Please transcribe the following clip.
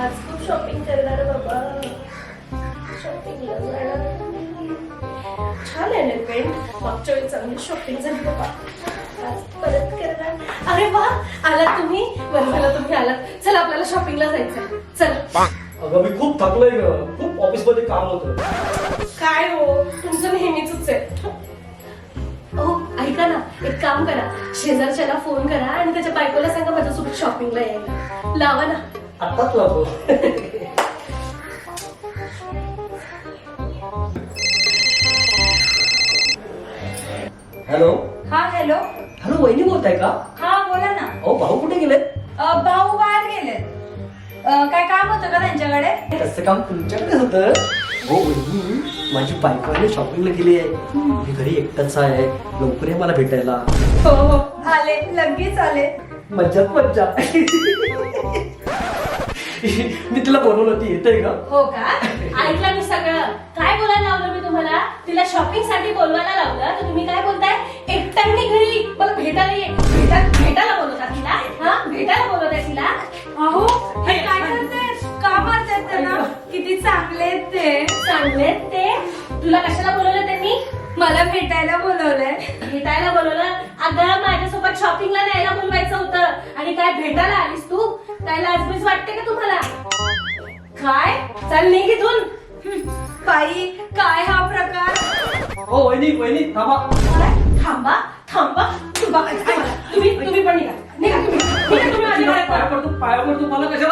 Shopping करणार बाबा. जाणार छान आहे ना पेंट मागच्या वेळी चांगली शॉपिंग झाली बाबा. आज परत करणार. अरे वा आलात तुम्ही? बरं झालं तुम्ही आलात. चला आपल्याला शॉपिंगला जायचं चल. अगं मी खूप थकलोय ग. खूप ऑफिसमध्ये काम होतं. काय हो? तुमचं नेहमीच आहे. हो ऐका ना. एक काम करा. शेजारच्याला फोन करा आणि त्याच्या बायकोला सांगा माझ्यासोबत शॉपिंगला यायला. लावा ना. आत्ताच लावतो हॅलो? हा हॅलो. हॅलो वहिनी बोलताय का? हा बोला ना. अहो भाऊ कुठे गेलेत? अ, भाऊ बाहेर गेले काय काम होतं का त्यांच्याकडे? कसं काम तुमच्याकडे होतं? हो वहिनी माझी बायको शॉपिंगला गेली आहे. मी घरी एकटाच आहे. लवकर ये मला भेटायला. हो हो आले. लगेच आले. मज्जाच मज्जा. मी तिला बोलवलं ती येते का? हो का? ऐकलं मी सगळं. काय बोलायला लावलं मी तुम्हाला? तिला शॉपिंगसाठी बोलवायला लावलं. तर तुम्ही काय बोलताय? एकट्याने घरी मला भेटायला ये भेटा भेटायला बोलवता तिला? हा? भेटायला बोलवताय तिला? अहो हे काय करते का मारतात त्यांना? किती चांगले आहेत ते. चांगले आहेत ते? तुला कशाला बोलवलं त्यांनी? मला भेटायला बोलवलंय. भेटायला बोलवलं? अगं माझ्यासोबत शॉपिंगला न्यायला बोलवायचं होतं. आणि काय भेटायला आलीस तू? काय लाजबीज वाटते का तुम्हाला? काय? चल निघ इथून. बाई काय हा प्रकार? हो वहिनी वहिनी थांबा? थांबा थांबा. तुम्ही तुम्ही पण निघा. निघा तुम्ही. निघा तुम्ही. माझ्या पाया घरात. पडतो पाया पडतो. मला मारतो